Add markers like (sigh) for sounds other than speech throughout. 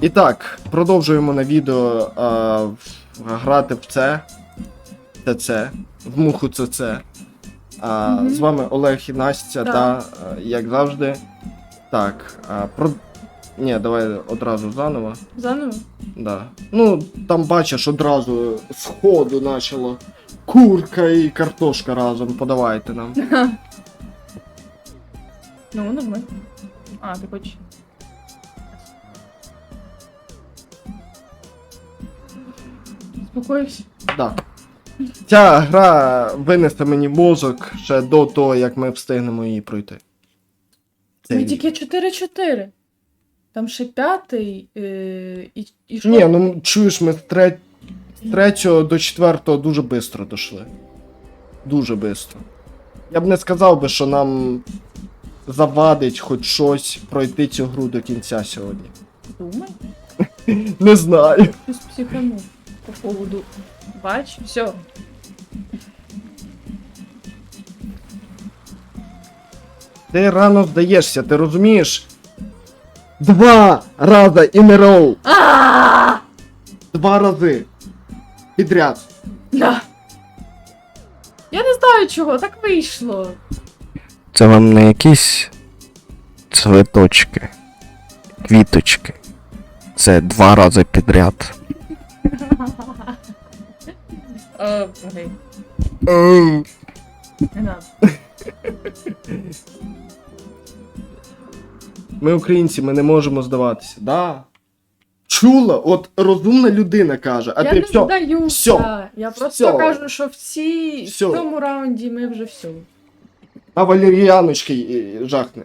І так, продовжуємо на відео а, в- грати в це. ТЦ. В муху ЦЦ. А, Мгм. З вами Олег і Настя, Так. та, а, як завжди. Так, а, про... Ні, давай одразу заново. Заново? Да. Ну, там бачиш, одразу з ходу почало. Курка і картошка разом, подавайте нам. (laughs) Ну, нормально. А, ти хочеш. Спокоївся. Да. (laughs) Ця гра винесе мені мозок ще до того, як ми встигнемо її пройти. Цей Ну рік. тільки 4-4. Там ще п'ятий е, і, і що? Ні, ну чуєш, ми з тре... з третього до четвертого дуже швидко дійшли. Дуже швидко. Я б не сказав би, що нам завадить хоч щось пройти цю гру до кінця сьогодні. Думай. (laughs) Не знаю. Щось психанув по поводу. Бач, все. Ти рано здаєшся, ти розумієш? Два рази a row. А! Два рази. Підряд. Да. Я не знаю чого, так вийшло. Це вам не якісь цветочки, квіточки. Це два рази підряд. О. Не надо. (laughs) Ми українці, ми не можемо здаватися. Да. Чула, от розумна людина каже, а я ти не все. здаюся. всьо, Я просто всьо. кажу, що в цій в цьому раунді ми вже все. А валеріяночки е, жахне.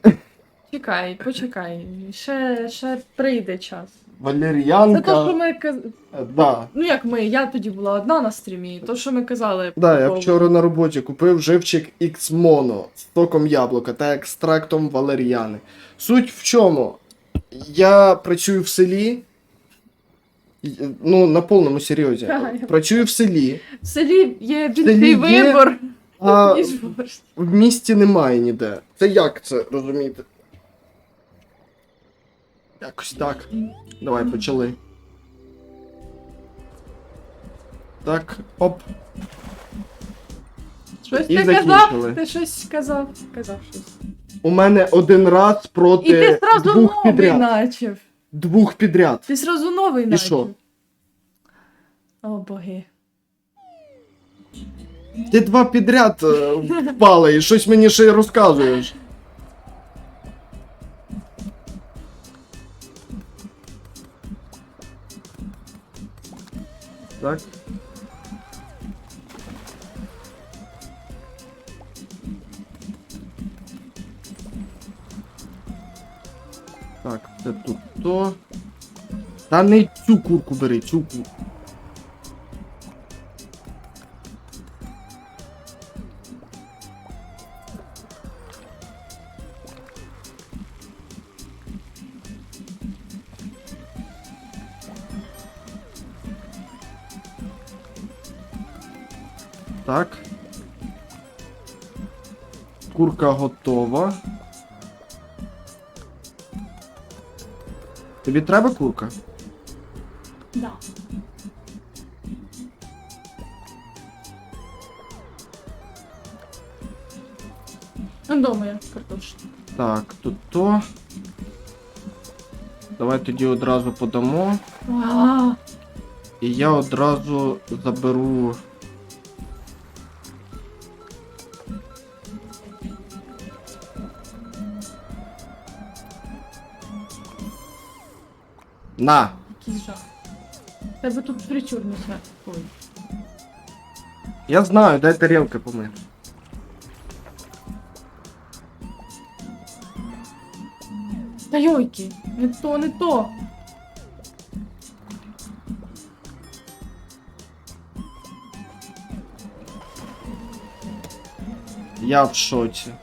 Чекай, почекай. Ще, ще прийде час. Це Валеріянка. то, що ми каз... Е, Да. Ну як ми, я тоді була одна на стрімі, то що ми казали. Да, я вчора на роботі купив живчик X Mono з соком яблука та екстрактом валеріани. Суть в чому? Я працюю в селі. Ну, на повному серйозі. Працюю в селі, В селі є більший вибор, а в місті немає ніде. Це як це розумієте? Якось так. Давай, почали. Так, оп. Щось І ти закінчили. казав? Ти щось казав? Казав щось. У мене один раз проти І ти зразу двох новий підряд. начав. Двох підряд. Ти зразу новий І начав. що? О боги. Ти два підряд е, впали і щось мені ще й розказуєш. Так. Так, це тут то. Та не цю курку бери, цю курку. Курка готова. Тобі треба курка? Да. Ну, дома я картошка. Так, тут то. Давай тоді одразу подамо. А, І я одразу заберу. На! який жах. Тебе тут фритюр не свят. Ой. Я знаю, дай тарілки помити. Та йойки, не то, не то. Я в шоці.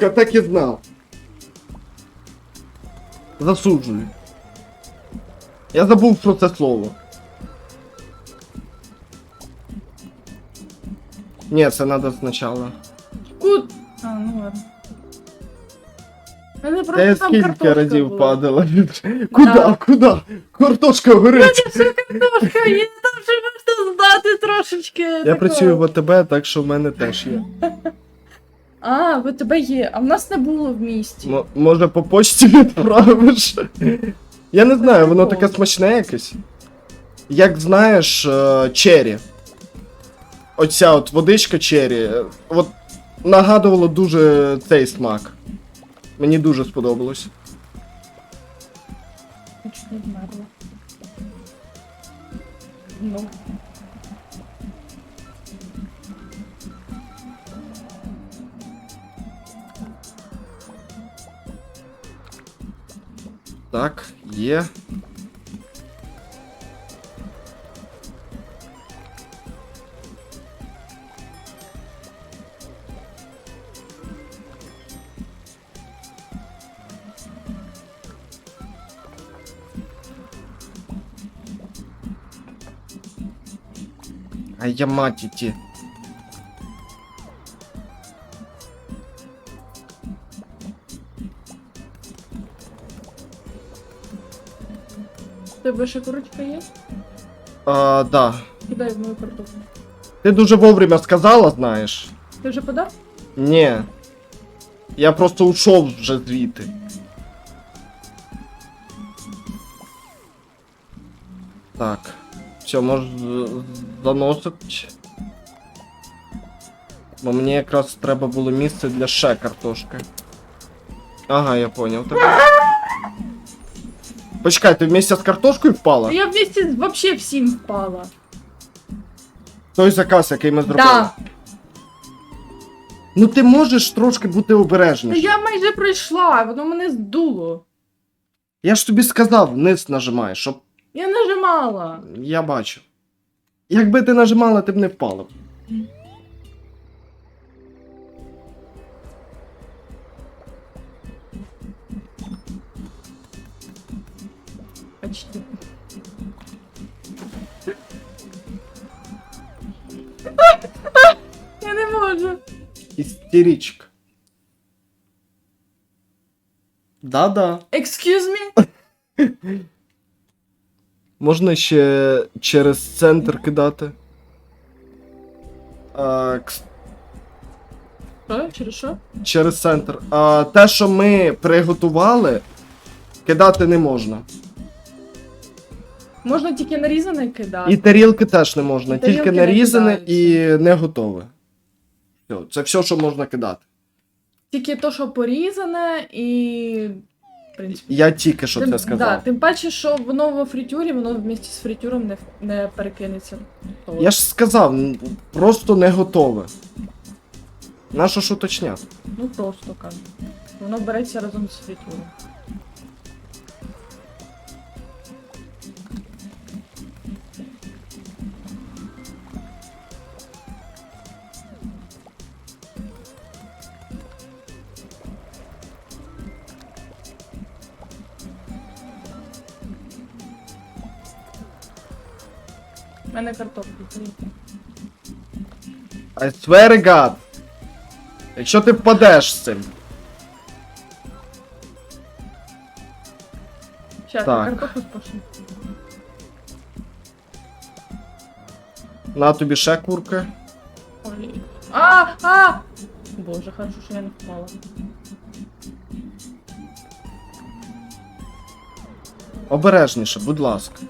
Сука, так і знав. Засуджую. Я забув про це слово. Ні, це треба спочатку. Кут. А, ну ладно. Мене просто Та я там скільки картошка разів була. падала. Куда, Да. куда? Картошка горить. Це картошка є, там ще можна здати трошечки. Я працюю в АТБ, так що в мене теж є. (laughs) А, в тебе є, а в нас не було в місті. М- може по почті відправиш? Я не знаю, воно таке смачне якесь. Як знаєш, е, чері. Оця от водичка чері. е, От нагадувало дуже цей смак. Мені дуже сподобалось. Чуть не вмерла. Ну. Так, є. А я мать идти. Тебе ще курочка є? А, да. Кидай в мою картоплю. Ти дуже вовремя сказала, знаєш. Ти вже подав? Ні. Я просто ушов вже звідти. Так. Все, може заносить. Бо мені якраз треба було місце для ще картошки. Ага, я поняв тебе. Почекай, ти вместе з картошкою впала? Я вместе вообще всім впала. Той заказ, який ми зробили. Да. Ну ти можеш трошки бути Та обережніше. я майже пройшла, воно мене здуло. Я ж тобі сказав, вниз нажимай, щоб Я нажимала. Я бачу. Якби ти нажимала, ти б не впала. Почти. (laughs) Я не можу. Істеричка. Да-да. Excuse me? (laughs) Можна ще через центр кидати. А, кс- Що? Через що? через центр. А те, що ми приготували, кидати не можна. Можна тільки нарізане кидати. І тарілки теж не можна, І тарілки тільки не нарізане і кидаються. не готове. Все, це все, що можна кидати. Тільки то, що порізане, і. В принципі. Я тільки що тим, це сказав. Да, тим паче, що воно во фритюрі, воно вместе з фритюром не, не перекинеться. То Я ж сказав, н- просто не готове. Нащо ж уточняти? Ну просто кажу. Воно береться разом з фритюром. Мене картоплю. I swear God. Якщо ти впадеш з цим. Щас, Так. я картоплю спашу. На тобі ще курка. Ой. А, а! Боже, хорошо, що я не впала. Обережніше, будь ласка.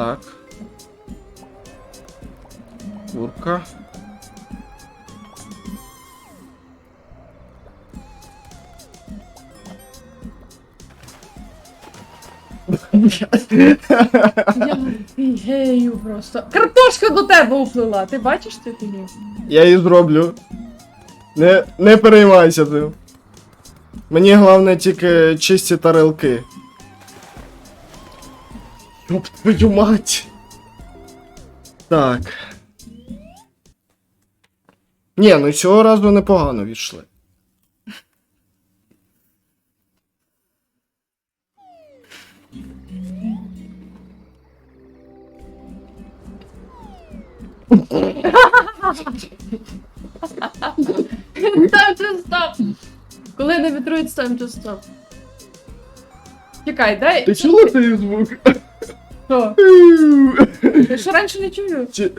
Так. Курка. Я гею просто. Картошка до тебе уплила. Ти бачиш цю фігню? Я її зроблю. Не, не переймайся тим. Мені головне тільки чисті тарелки. Топ твою мать. Так. Ні, ну цього разу непогано відшли. Time to stop! Коли не вітрують, time to stop. Чекай, дай. Ти чула цей звук? Що? Я що раніше не чую? Чи...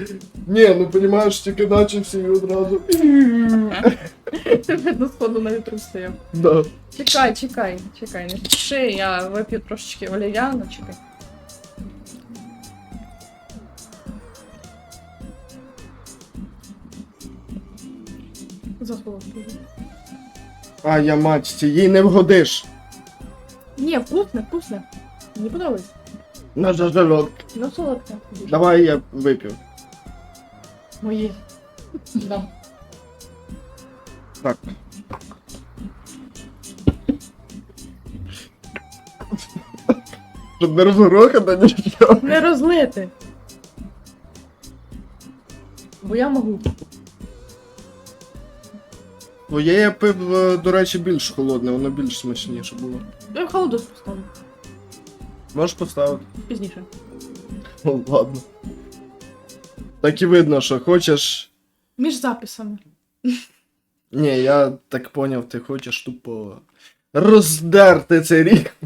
Ні, ну понімаєш, тільки начався і одразу. Ти видно сходу на вітру стояв. Да. Чекай, чекай, чекай, не спіши, я вип'ю трошечки олів'яну, чекай. Захолодно. А я мать, їй не вгодиш. Ні, вкусне, вкусне. Мені подобається. На жажалок. Ну, солодке. дуже. Давай я вип'ю. Мої. Да. Так. Щоб не розгорохати нічого. Не розлити. Бо я можу. Твоє я пив, е, до речі, більш холодне, воно більш смачніше було. Я холодос поставлю. Можеш поставити? Пізніше. Ну, ладно. Так і видно, що хочеш. Між записами. Ні, я так поняв, ти хочеш тупо роздерти цей рік.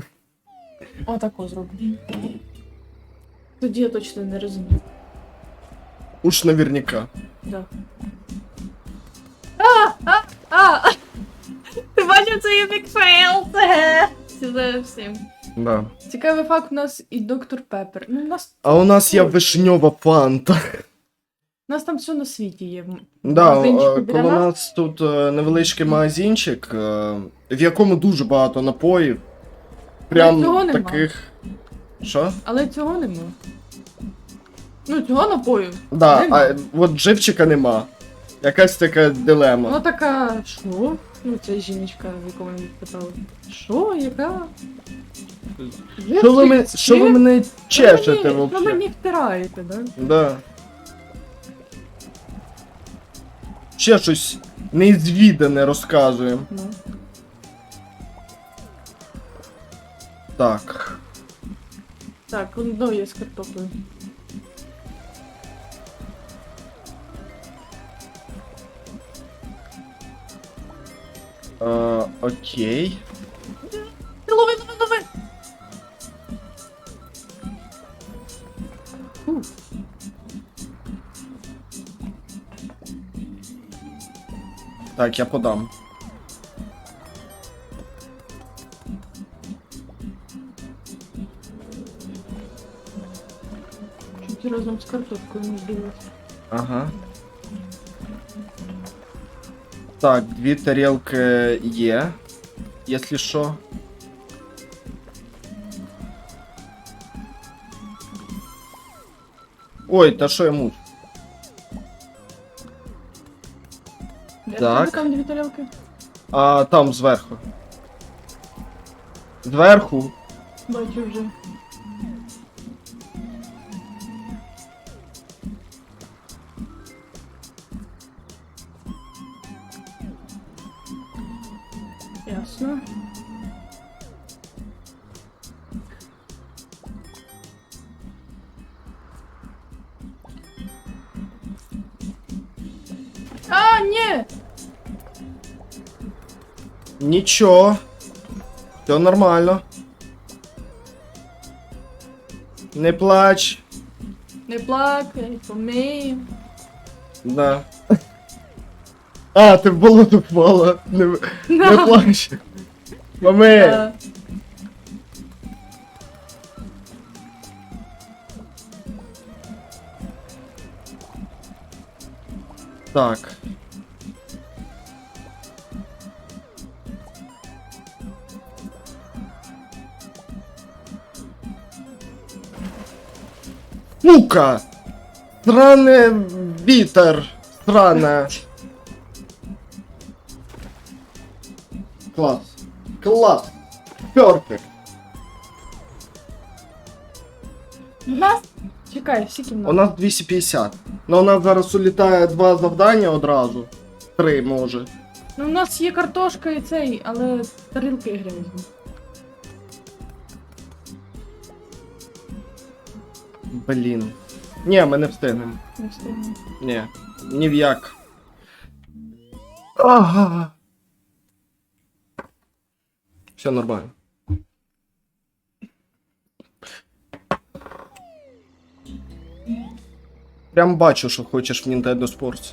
Отако зроблю. Тоді я точно не розумію. Уж наверняка. Да. А! А! А! Ти бачив цей епік фейл? Це всім. Да. Цікавий факт, у нас і доктор Пеппер. Ну, у нас, А у нас є вишньова фанта. у нас там все на світі є. Да, е, біля коло нас? нас тут е, невеличкий магазинчик, е, в якому дуже багато напоїв. Прям цього нема. таких. Що? Але цього нема. Ну, цього напою. Да, Нема. а от живчика нема. Якась така дилема. Вона така, що? Ну, це жіночка, в якому ми питали. Що, яка? Що ви, мен- що ви мене чешете Що мені- Що взагалі? мені втираєте, да? Да. Ще щось неізвідане розказуємо. Ну. Так. Так, ну є з картоплею. Е, окей. Лови, лови, лови! Фу. Так, я подам. Чуть разом з картоплею не збилась. Ага. Так, дві тарілки є. Якщо що. Ой, та що я мушу? Де в Так. тебе там дві тарілки? А там зверху. Зверху. Бачу вже. Нічого. Все нормально. Не плач. Не плакай, помий. Да. А, ти в болото впала. Не, не плач. Мами. Е, Так. Сука! Сране вітер! Сране! Клас! Клас! Перфект! У нас. Чекай, всі У нас 250. Ну у нас зараз улітає два завдання одразу. Три може. Ну, у нас є картошка і цей, але тарілки грязні. Блін. Ні, ми не встигнемо. Не встигну. Ні. Ні в як. Ага. Все нормально. Прям бачу, що хочеш в Nintendo Sports.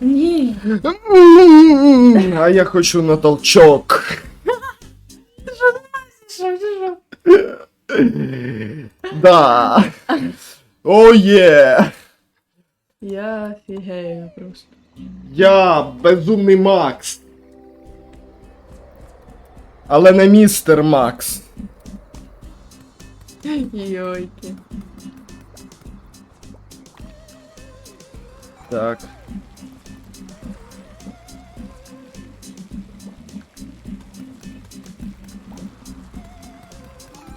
Ні. А я хочу на толчок. Що, що, що? Да. О є. Я фігею просто. Я безумний Макс. Але не містер Макс. Йойки. Так.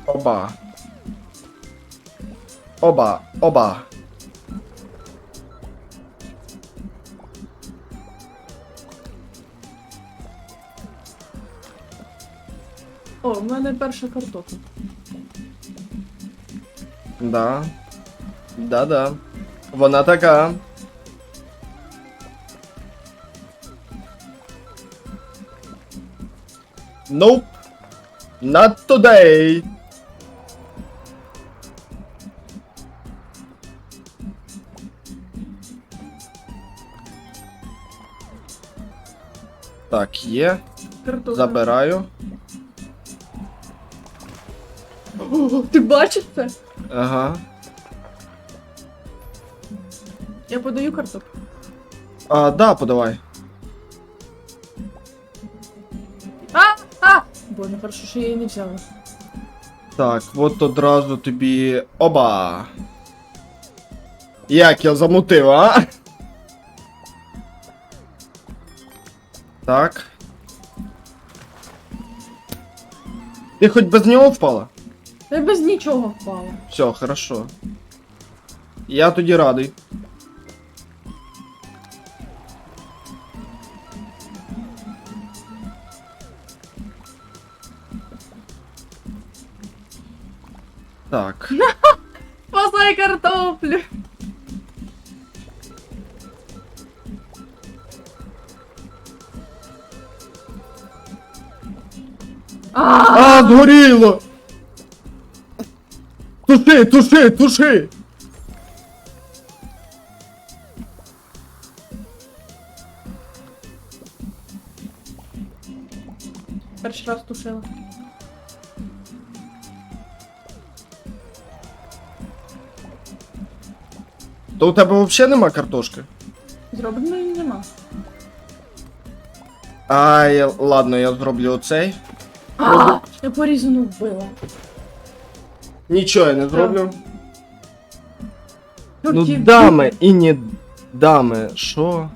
Оба. Оба, оба. О, в мене перша картопля. Да. Да-да. Вона така. Nope. Not today. Так, є. Забираю. О, ти бачиш це? Ага. Я подаю картоплю. А, да, подавай. А! А! Боже, хорошо, що я її не взяла. Так, от одразу тобі. Оба! Як я замутив, а? Так. Ти хоч без нього впала? Я без нічого впала. Все, хорошо. Я тоді радий. Так. (laughs) Спасай картоплю! А! Згоріло! Туши, туши, туши! Перший раз тушила. То у тебе взагалі нема картошки? Зроблено і нема. Ай, ладно, я зроблю оцей. А! Я порізану вбила. Нічого я не зроблю. Ну, Чортів. дами і не дами. Що?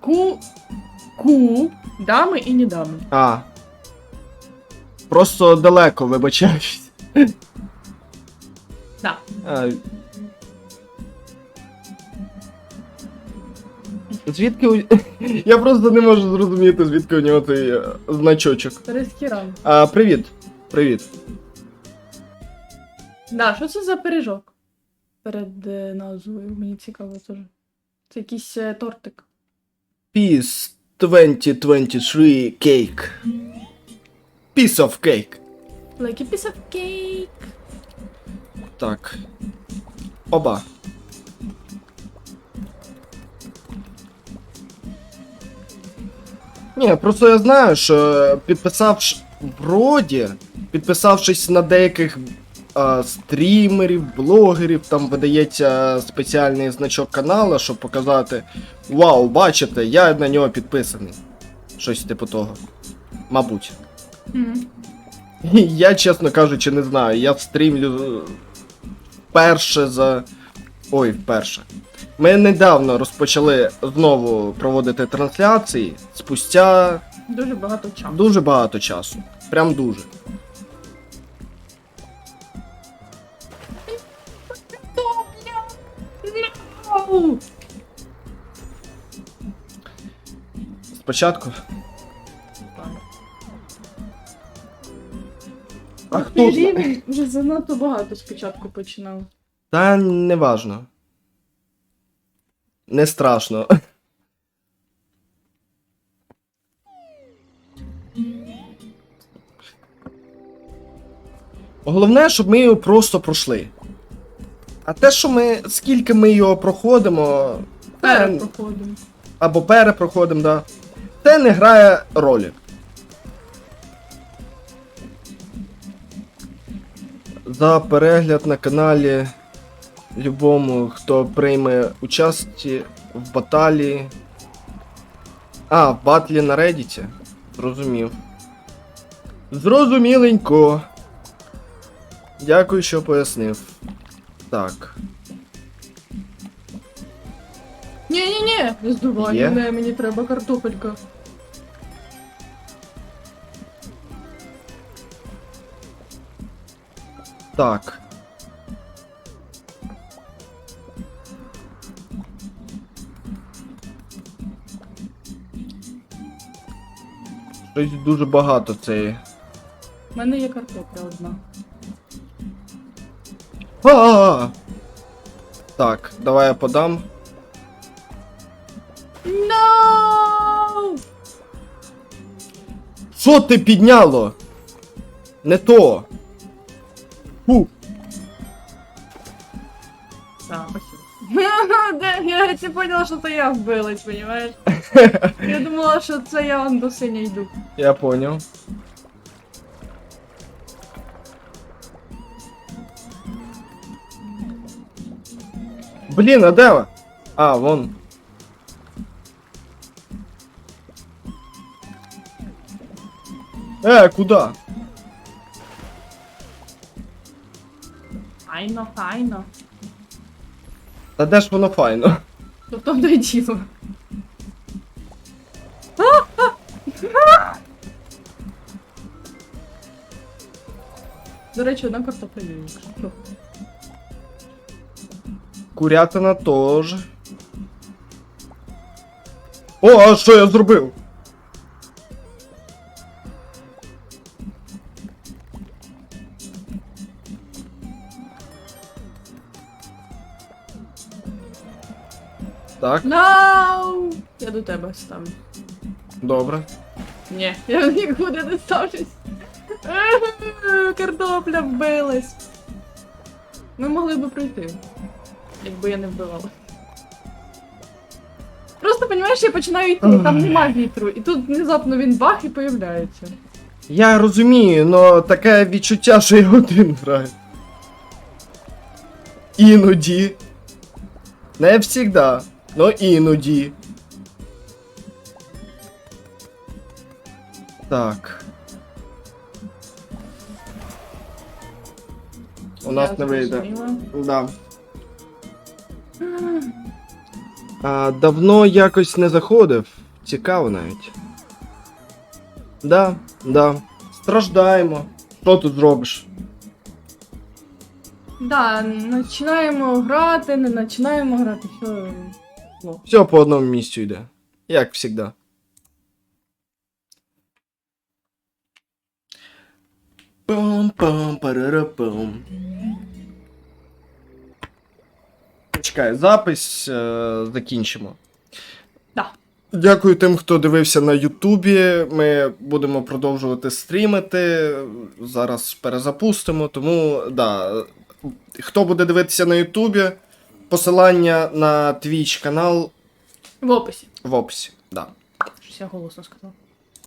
Ку. Ку. Дами і не дами. А. Просто далеко, вибачаюсь. (laughs) Да. А... Звідки у... (laughs) Я просто не можу зрозуміти, звідки у нього цей е, значочок. А, привіт. Привіт. Да, що це за пиріжок? Перед е, назвою, мені цікаво теж. Це якийсь е, тортик. Peace 2023 cake. Piece of cake. Like a piece of cake. Так. Оба. Ні, просто я знаю, що підписавши вроді, підписавшись на деяких а, стрімерів, блогерів, там видається спеціальний значок каналу, щоб показати Вау, бачите, я на нього підписаний. Щось типу того. Мабуть. Мгм. (laughs) Я, чесно кажучи, не знаю. Я стрімлю вперше за. Ой, вперше. Ми недавно розпочали знову проводити трансляції спустя Дуже багато часу. дуже багато часу. Прям дуже. Спочатку. А хто вже занадто багато спочатку починав. Та не важно. Не страшно. Головне, щоб ми його просто пройшли. А те, що ми. скільки ми його проходимо. Перепроходимо. або перепроходимо, да. Це не грає ролі. За перегляд на каналі любому, хто прийме участь в баталії. А, в батлі на Reddit. Зрозумів. Зрозуміленько. Дякую, що пояснив. Так. Ні-ні-ні, не здувай Є? мене, мені треба картопелька. Так. Щось дуже багато цієї. У мене є картопля одна. А-а-а! Так, давай я подам. No! Що ти підняло? Не то. Фу. Да, спасибо. (laughs) Я поняла, що це я вбилась, понимаєш? Я думала, що це я он до синя йду. Я понял. Блін, а де ви? А, вон. Е, куда? Файно, файно. Та де ж воно файно? Тобто до діло. речі, одна картопля є, якщо що. Курятина теж. О, а що я зробив? Так, Нау! Я до тебе ставлю. добре. Ні, я нікуди не ставлюсь. Картопля вбилась. Ми могли би пройти, якби я не вбивала. Просто, розумієш, я починаю йти, там нема вітру, і тут внезапно він бах і появляється. Я розумію, но таке відчуття, що я один граю. Іноді. Не всегда, но іноді. Так. У нас не вийде. Да. А, давно якось не заходив. Цікаво навіть. Да, да. Страждаємо. Що тут зробиш? Да, починаємо грати, не починаємо грати, все. Ну, Все по одному місцю йде. Як завжди. Пам-пам-парарапам. Чекай, запис е, закінчимо. Да. Дякую тим, хто дивився на Ютубі. Ми будемо продовжувати стрімити. Зараз перезапустимо. Тому, да. Хто буде дивитися на Ютубі, посилання на Twitch канал в описі. в описі. Да. Щось я голосно сказав.